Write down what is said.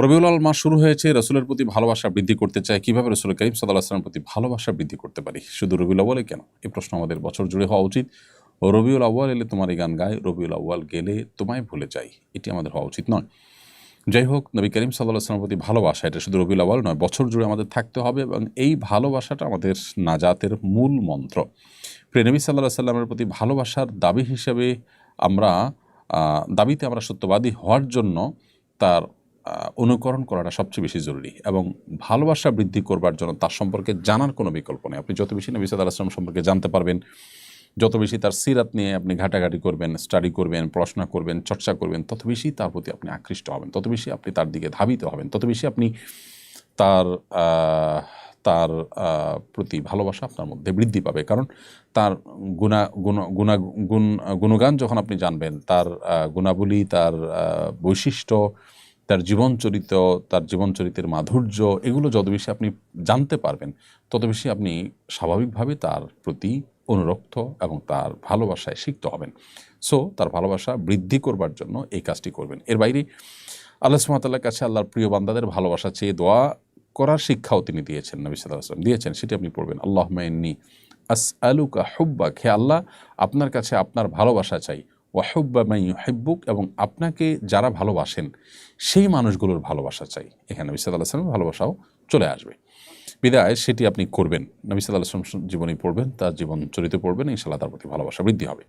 রবিউল আল মাস শুরু হয়েছে, রসুলের প্রতি ভালোবাসা বৃদ্ধি করতে চাই কীভাবে রসুল করিম সাল্লাহ আসলামের প্রতি ভালোবাসা বৃদ্ধি করতে পারি? শুধু রবিউল আউ্বালে কেন? এই প্রশ্ন আমাদের বছর জুড়ে হওয়া উচিত। রবিউল আউ্বাল এলে তোমার এই গান গায়, রবিউল আউ্বাল গেলে তোমায় ভুলে যাই। এটি আমাদের হওয়া উচিত নয়। যাই হোক, নবী করিম সাল্লাহ আসলামের প্রতি ভালোবাসা, এটা শুধু রবিউল আউ্বাল নয়, বছর জুড়ে আমাদের থাকতে হবে এবং এই ভালোবাসাটা আমাদের নাজাতের মূল মন্ত্র। প্রিয় নবী সাল্লাহ সাল্লামের প্রতি ভালোবাসার দাবি হিসেবে আমরা দাবিতে আমরা সত্যবাদী হওয়ার জন্য তার অনুকরণ করাটা সবচেয়ে বেশি জরুরি এবং ভালোবাসা বৃদ্ধি করবার জন্য তার সম্পর্কে জানার কোনো বিকল্প নেই। আপনি যত বেশি নবী সাল্লাহ আসলাম সম্পর্কে জানতে পারবেন, যত বেশি তার সিরাত নিয়ে আপনি ঘাটাঘাটি করবেন স্টাডি করবেন, পড়াশোনা করবেন, চর্চা করবেন, তত বেশি তার প্রতি আপনি আকৃষ্ট হবেন, তত বেশি আপনি তার দিকে ধাবিত হবেন, তত বেশি আপনি তার তার প্রতি ভালোবাসা আপনার মধ্যে বৃদ্ধি পাবে। কারণ তার গুণ, গুণা, গুণ গুণগান যখন আপনি জানবেন, তার গুণাবলী, তার বৈশিষ্ট্য তার জীবন চরিত্র, তার জীবন চরিত্রের মাধুর্য, এগুলো যত বেশি আপনি জানতে পারবেন, তত বেশি আপনি স্বাভাবিকভাবে তার প্রতি অনুরক্ত এবং তার ভালোবাসায় সিক্ত হবেন। সো তার ভালোবাসা বৃদ্ধি করবার জন্য এই কাজটি করবেন। এর বাইরে, আল্লাহ সুমাতাল্লাহর কাছে আল্লাহর প্রিয় বান্দাদের ভালোবাসা চেয়ে দোয়া করার শিক্ষাও তিনি দিয়েছেন, নবী সাল্লাহ আসলাম দিয়েছেন, সেটি আপনি পড়বেন। আল্লাহ মাইন্নি আস আলুকা হুব্বাক। হে আল্লাহ, আপনার কাছে আপনার ভালোবাসা চাই। ওয়াহুব্বা মাই হেব্বুক এবং আপনাকে যারা ভালোবাসেন, সেই মানুষগুলোর ভালোবাসা চাই। এখানে নবী সাল্লাহ আসলামের ভালোবাসাও চলে আসবে। বিদায়, সেটি আপনি করবেন। নবী সাল্লাহ আসলাম জীবনী পড়বেন, তার জীবন চরিত্র পড়বেন ইনশাল্লাহ তার প্রতি ভালোবাসা বৃদ্ধি হবে।